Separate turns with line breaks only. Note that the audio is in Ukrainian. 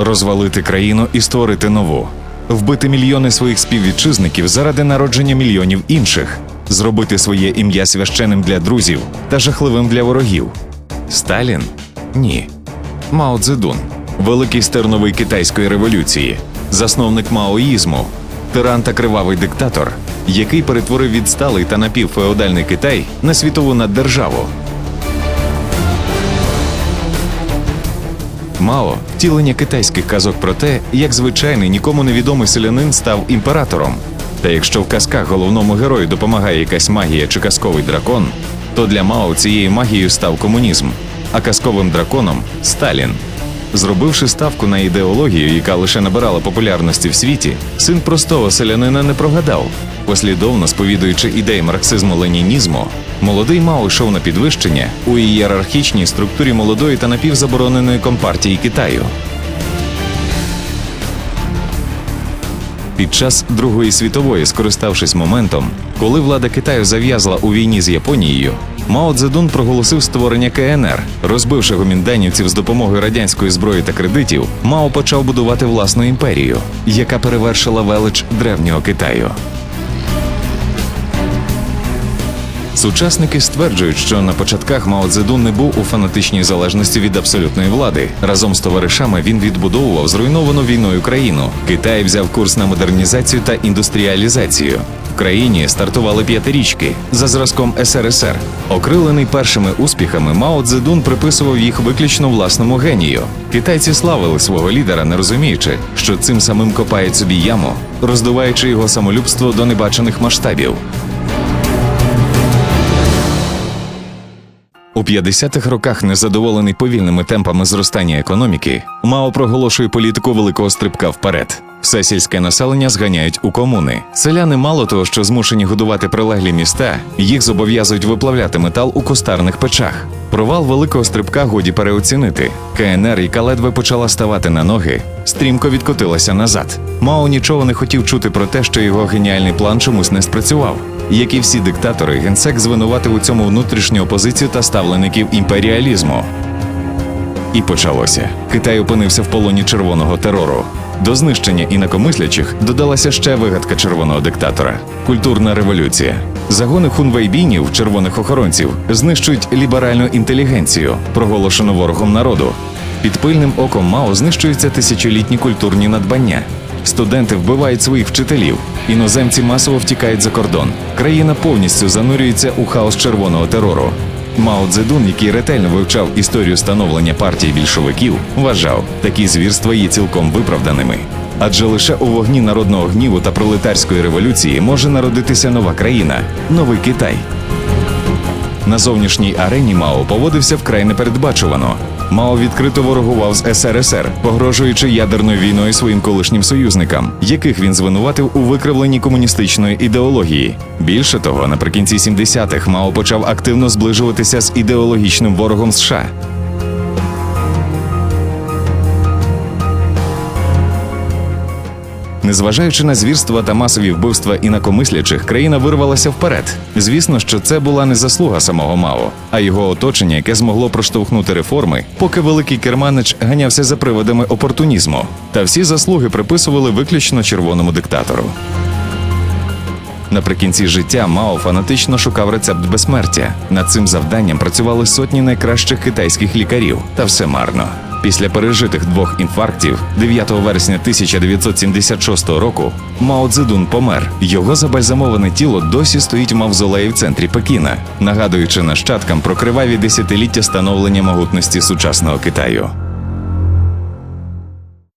розвалити країну і створити нову, вбити мільйони своїх співвітчизників заради народження мільйонів інших, зробити своє ім'я священним для друзів та жахливим для ворогів. Сталін? Ні. Мао Цзедун – великий стерновий китайської революції, засновник маоїзму, тиран та кривавий диктатор, який перетворив відсталий та напівфеодальний Китай на світову наддержаву. Мао втілення китайських казок про те, як звичайний нікому невідомий селянин став імператором. Та якщо в казках головному герою допомагає якась магія чи казковий дракон, то для Мао цією магією став комунізм, а казковим драконом Сталін. Зробивши ставку на ідеологію, яка лише набирала популярності в світі, син простого селянина не прогадав. Послідовно сповідуючи ідеї марксизму-ленінізму, молодий Мао йшов на підвищення у ієрархічній структурі молодої та напівзабороненої компартії Китаю. Під час Другої світової, скориставшись моментом, коли влада Китаю зав'язла у війні з Японією, Мао Цзедун проголосив створення КНР. Розбивши гомінданівців з допомогою радянської зброї та кредитів, Мао почав будувати власну імперію, яка перевершила велич древнього Китаю. Сучасники стверджують, що на початках Мао Цзедун не був у фанатичній залежності від абсолютної влади. Разом з товаришами він відбудовував зруйновану війною країну. Китай взяв курс на модернізацію та індустріалізацію. В країні стартували п'ятирічки за зразком СРСР. Окрилений першими успіхами, Мао Цзедун приписував їх виключно власному генію. Китайці славили свого лідера, не розуміючи, що цим самим копають собі яму, роздуваючи його самолюбство до небачених масштабів. У 50-х роках, незадоволений повільними темпами зростання економіки, Мао проголошує політику великого стрибка вперед. Все сільське населення зганяють у комуни. Селяни мало того, що змушені годувати прилеглі міста, їх зобов'язують виплавляти метал у кустарних печах. Провал великого стрибка годі переоцінити. КНР, яка ледве почала ставати на ноги, стрімко відкотилася назад. Мао нічого не хотів чути про те, що його геніальний план чомусь не спрацював. Як і всі диктатори, генсек звинуватив у цьому внутрішню опозицію та ставлеників імперіалізму. І почалося. Китай опинився в полоні червоного терору. До знищення інакомислячих додалася ще вигадка червоного диктатора культурна революція. Загони хунвейбінів, червоних охоронців, знищують ліберальну інтелігенцію, проголошену ворогом народу. Під пильним оком Мао знищуються тисячолітні культурні надбання. Студенти вбивають своїх вчителів, іноземці масово втікають за кордон. Країна повністю занурюється у хаос червоного терору. Мао Цзедун, який ретельно вивчав історію становлення партії більшовиків, вважав, такі звірства є цілком виправданими. Адже лише у вогні народного гніву та пролетарської революції може народитися нова країна новий Китай. На зовнішній арені Мао поводився вкрай непередбачувано. Мао відкрито ворогував з СРСР, погрожуючи ядерною війною своїм колишнім союзникам, яких він звинуватив у викривленні комуністичної ідеології. Більше того, наприкінці 70-х Мао почав активно зближуватися з ідеологічним ворогом США. Незважаючи на звірства та масові вбивства інакомислячих, країна вирвалася вперед. Звісно, що це була не заслуга самого Мао, а його оточення, яке змогло проштовхнути реформи, поки великий керманич ганявся за приводами опортунізму. Та всі заслуги приписували виключно червоному диктатору. Наприкінці життя Мао фанатично шукав рецепт безсмертя. Над цим завданням працювали сотні найкращих китайських лікарів, та все марно. Після пережитих двох інфарктів 9 вересня 1976 року Мао Цзедун помер. Його забальзамоване тіло досі стоїть в мавзолеї в центрі Пекіна, нагадуючи нащадкам про криваві десятиліття становлення могутності сучасного Китаю.